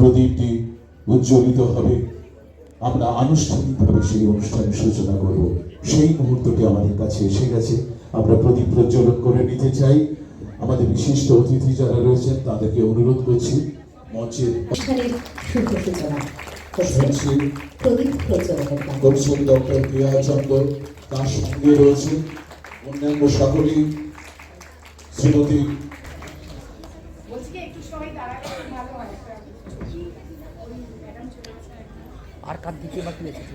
প্রদীপটি উজ্জ্বলিত হবে। আমরা আনুষ্ঠানিকভাবে সেই অনুষ্ঠানের সূচনা করব। সেই মুহূর্তটি আমাদের কাছে এসে গেছে। আমরা প্রদীপ প্রজ্বলন করে নিতে চাই। আমাদের বিশিষ্ট অতিথি যারা রয়েছেন তাদেরকে অনুরোধ করছি মঞ্চের প্রজ্বলনের ডক্টর প্রিয়া চন্দ্র তার সঙ্গে রয়েছে অন্যান্য সকলেই। শ্রীমতী বলছি কি একটু সবাই দাঁড়ালে ভালো হয় ম্যাডাম চলে গেছে আর কার দিকে বাকি রেখেছে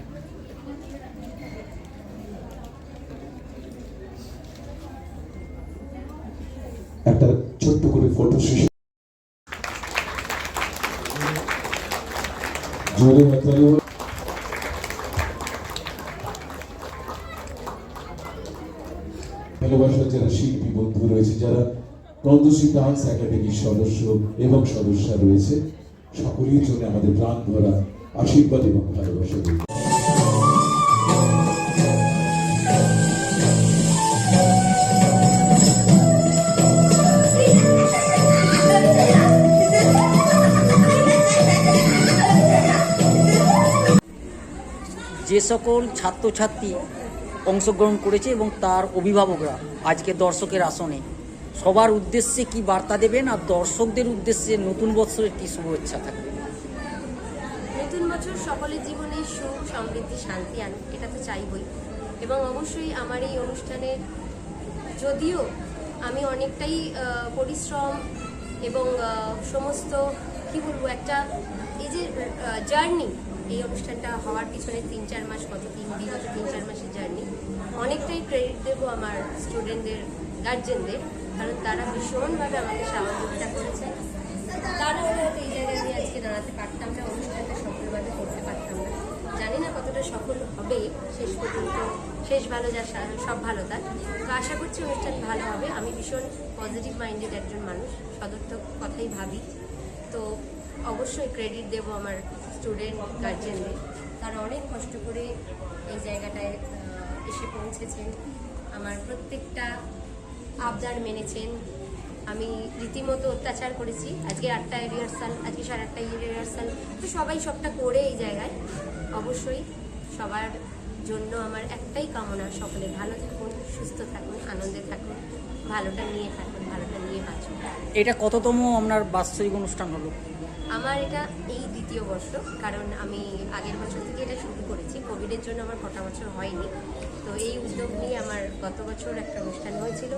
একটা ছোট্ট করে ফটো ভালোবাসার যারা শিল্পী বন্ধু রয়েছে, যারা কন্দসী ডান্স একাডেমির সদস্য এবং সদস্যা রয়েছে, সকলের জন্য আমাদের প্রাণ ভরা আশীর্বাদ এবং ভালোবাসা রইল। যে সকল ছাত্রছাত্রী অংশগ্রহণ করেছে এবং তার অভিভাবকরা আজকে দর্শকের আসনে, সবার উদ্দেশ্যে কি বার্তা দেবেন আর দর্শকদের উদ্দেশ্যে নতুন বৎসরের কি শুভেচ্ছা থাকবে বছর সকলের জীবনে সুখ, সমৃদ্ধি, শান্তি আনুক এটা তো চাইবই। এবং অবশ্যই আমার এই অনুষ্ঠানের যদিও আমি অনেকটাই পরিশ্রম এবং সমস্ত, কি বলব, একটা এই যে জার্নি এই অনুষ্ঠানটা হওয়ার পিছনে তিন, চার মাস কত, তিন বিগত তিন, চার মাসের জার্নি অনেকটাই ক্রেডিট দেবো আমার স্টুডেন্টদের গার্জেনদের কারণ তারা ভীষণভাবে আমাকে সহযোগিতা করেছে। তারা হয়তো এই জায়গায় আমি আজকে দাঁড়াতে পারতাম না, অনুষ্ঠানটা সফলভাবে করতে পারতাম না। জানি না কতটা সফল হবে শেষ পর্যন্ত। শেষ ভালো যা সব ভালো তার। তো আশা করছি অনুষ্ঠান ভালো হবে। আমি ভীষণ পজিটিভ মাইন্ডেড একজন মানুষ। সদর্থক কথাই ভাবি। তো অবশ্যই ক্রেডিট দেবো আমার স্টুডেন্ট গার্জেনদের তারা অনেক কষ্ট করে এই জায়গাটায় এসে পৌঁছেছেন। আমার প্রত্যেকটা আবদার মেনেছেন। আমি রীতিমতো অত্যাচার করেছি। আজকে আটটায় রিহার্সাল আজকে সাড়ে আটটায় রিহার্সাল তো সবাই সবটা করে এই জায়গায়। অবশ্যই সবার জন্য আমার একটাই কামনা সকলে ভালো থাকুন সুস্থ থাকুন আনন্দে থাকুন ভালোটা নিয়ে থাকুন ভালোটা নিয়ে বাঁচুন। এটা কততম আপনার বাৎসরিক অনুষ্ঠান হলো? আমার এটা এই দ্বিতীয় বর্ষ কারণ আমি আগের বছর থেকে এটা শুরু করেছি। কোভিডের জন্য আমার কটা বছর হয়নি। তো এই উদ্যোগ নিয়ে আমার গত বছর একটা অনুষ্ঠান হয়েছিল।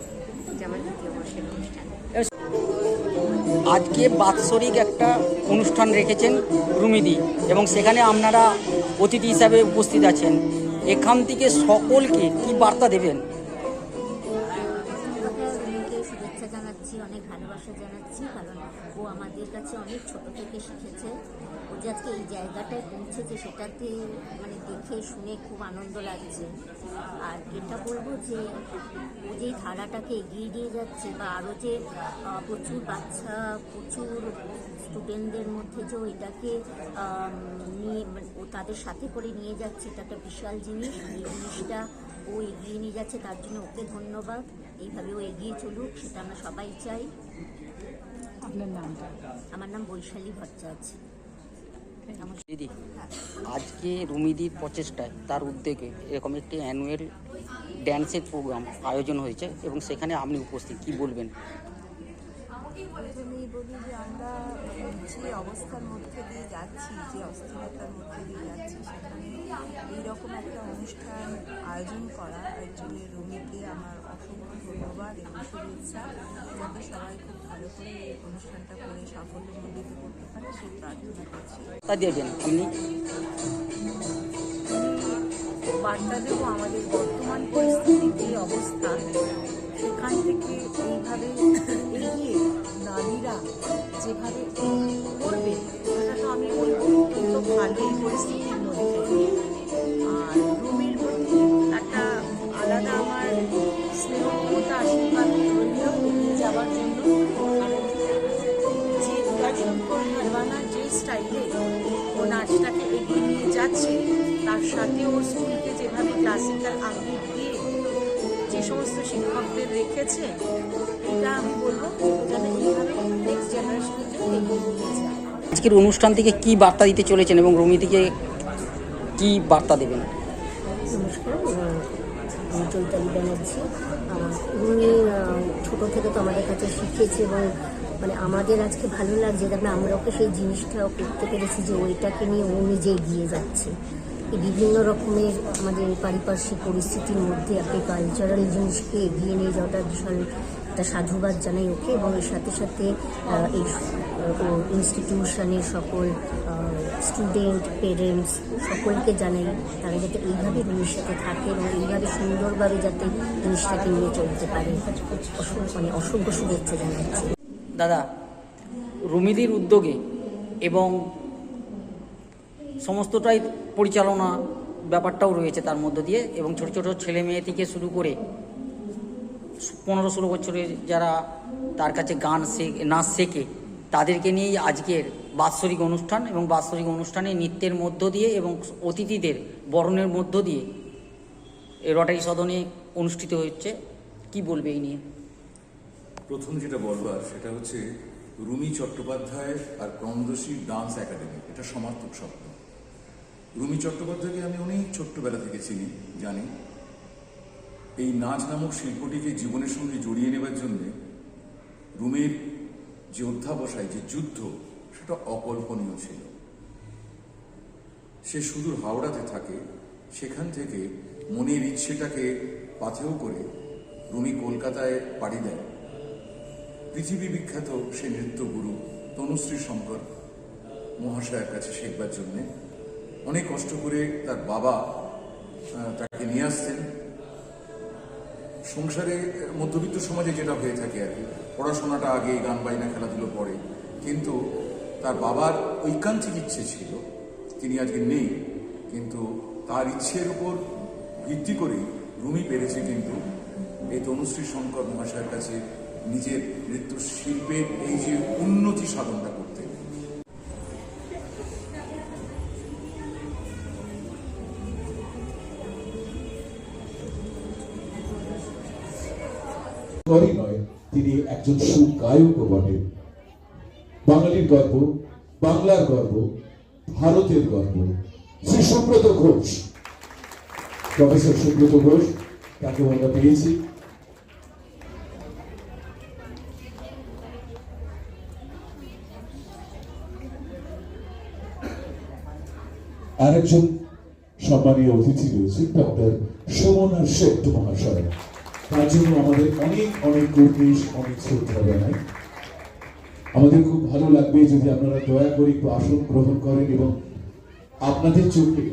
আজকে বাৎসরিক একটা অনুষ্ঠান রেখেছেন রুমিদি এবং সেখানে আপনারা অতিথি হিসাবে উপস্থিত আছেন। এখান থেকে সকলকে কি বার্তা দেবেন? ভালোবাসা জানাচ্ছি, কারণ ও আমাদের কাছে অনেক ছোট থেকে শিখেছে। ও যে আজকে এই জায়গাটায় পৌঁছেছে, সেটাতে মানে দেখে শুনে খুব আনন্দ লাগছে। আর এটা বলব যে, ও যে ধারাটাকে এগিয়ে নিয়ে যাচ্ছে, বা আরও যে প্রচুর বাচ্চা, প্রচুর স্টুডেন্টদের মধ্যে যে এটাকে নিয়ে মানে ও তাদের সাথে করে নিয়ে যাচ্ছে, এটা একটা বিশাল জিনিস। এই জিনিসটা ও এগিয়ে নিয়ে যাচ্ছে, তার জন্য ওকে ধন্যবাদ। এইভাবে ও এগিয়ে চলুক সেটা আমরা সবাই চাই। আপনার নামটা? আমার নাম বৈশালী ভট্টাচার্য। দিদি আজকে রুমিদির প্রচেষ্টায় তার উদ্যোগে এরকম একটি অ্যানুয়াল ড্যান্সের প্রোগ্রাম আয়োজন হয়েছে এবং সেখানে আপনি উপস্থিত কি বলবেন? প্রথমেই বলি যে আমরা যে অবস্থার মধ্যে দিয়ে যাচ্ছি যে অস্থিরতার মধ্যে দিয়ে যাচ্ছি সেখানে এইরকম একটা অনুষ্ঠান আয়োজন করা এর জন্য রুমিকে আমার অসংখ্য ধন্যবাদ এবং শুভেচ্ছা। যাতে সবাই খুব ভালো করে এই অনুষ্ঠানটা করে সাফল্য সাফল্যমণ্ডিত করতে পারে সেই প্রার্থনা করছি। বার্তা দেবো আমাদের বর্তমান পরিস্থিতির যে অবস্থা সেখান থেকে এইভাবে এগিয়ে নারীরা যেভাবে করবে, সেটা তো আমি বলব অত্যন্ত ভালো এই পরিস্থিতির মধ্যে। আর রুমির প্রতি একটা আলাদা আমার স্নেহ মমতা আশীর্বাদ রইল যাওয়ার জন্য যে নির্বাণার যে স্টাইলে ও নাচটাকে এগিয়ে নিয়ে যাচ্ছে, তার সাথে ওর স্কুলকে যেভাবে ক্লাসিক্যাল আঙ্গিক দিয়ে যে সমস্ত শিক্ষকদের রেখেছে এটা আমি বলব যেন এইভাবে নেক্সট জেনারেশনের জন্য এগিয়ে নিয়ে যায় আজকের অনুষ্ঠান থেকে কি বার্তা দিতে চলেছেন এবং রমি থেকে কি বার্তা দেবেন? নমস্কার আমি চৈতালি ব্যানার্জি। ছোট থেকে তো আমাদের কাছে শিখেছে এবং মানে আমাদের আজকে ভালো লাগছে। তারপরে আমরা ওকে সেই জিনিসটাও করতে পেরেছি যে ওইটাকে নিয়ে ও নিজে এগিয়ে যাচ্ছে। বিভিন্ন রকমের আমাদের পারিপার্শ্বিক পরিস্থিতির মধ্যে একটা কালচারাল জিনিসকে এগিয়ে নিয়ে যাওয়াটা ভীষণ একটা সাধুবাদ জানাই ওকে এবং এর সাথে সাথে এই ইনস্টিটিউশনের সকল স্টুডেন্ট পেরেন্টস সকলকে জানাই তারা যাতে এইভাবে সাথে থাকে এবং এইভাবে সুন্দরভাবে যাতে জিনিসটাকে নিয়ে চলতে পারে। মানে অসংখ্য শুভেচ্ছা জানাচ্ছি। দাদা, রুমিদির উদ্যোগে এবং সমস্তটাই পরিচালনা ব্যাপারটাও রয়েছে তার মধ্য দিয়ে এবং ছোট ছোট ছেলে মেয়ে থেকে শুরু করে পনেরো ষোলো বছরের যারা তার কাছে গান শেখ, নাচ শেখে, তাদেরকে নিয়েই আজকের বাৎসরিক অনুষ্ঠান এবং বাৎসরিক অনুষ্ঠানে নৃত্যের মধ্য দিয়ে এবং অতিথিদের বরণের মধ্য দিয়ে এই রটারি সদনে অনুষ্ঠিত হচ্ছে। কি বলবে এই নিয়ে? প্রথম যেটা বলবার, সেটা হচ্ছে রুমি চট্টোপাধ্যায় আর ক্রন্দশী ডান্স একাডেমি, এটা সমার্থক শব্দ রুমি চট্টোপাধ্যায়কে আমি অনেক ছোট্টবেলা থেকে চিনি, জানি। এই নাচ নামক শিল্পটিকে জীবনের সঙ্গে জড়িয়ে নেবার জন্য রুমির যে অধ্যাবসায়, যে যুদ্ধ, সেটা অকল্পনীয় ছিল। সে সুদূর হাওড়াতে থাকে, সেখান থেকে মনের ইচ্ছেটাকে পাথেও করে রুমি কলকাতায় পাড়ি দেয়। পৃথিবী বিখ্যাত সে নৃত্যগুরু তনুশ্রী শঙ্কর মহাশয়ের কাছে শেখবার জন্যে অনেক কষ্ট করে তার বাবা তাকে নিয়ে আসতেন সংসারে, মধ্যবিত্ত সমাজে যেটা হয়ে থাকে আর কি, পড়াশোনাটা আগে, গান বাইনা খেলাধুলো পরে। কিন্তু তার বাবার ঐকান্তিক ইচ্ছে ছিল, তিনি আজকে নেই, কিন্তু তার ইচ্ছের উপর ভিত্তি করেই রুমি পেরেছে কিন্তু এই তনুশ্রী শঙ্কর মহাশয়ের কাছে নিজের নৃত্য শিল্পের এই যে উন্নতি সাধনটা করতে। একজন সুগায়কও বটেন বাঙালির গর্ব, বাংলার গর্ব, ভারতের গর্ব। শ্রী সুব্রত ঘোষ। প্রফেসর সুব্রত ঘোষ, তাকে আমরা পেয়েছি। আরেকজন সম্মানীয় অতিথি রয়েছে ডক্টর সুমনা শেঠ মহাশয়। তার জন্য আমাদের অনেক অনেক কর্মীশ অনেক শ্রদ্ধা জানাই আমাদের খুব ভালো লাগবে যদি আপনারা দয়া করে একটু আসন গ্রহণ করেন এবং আপনাদের চোখে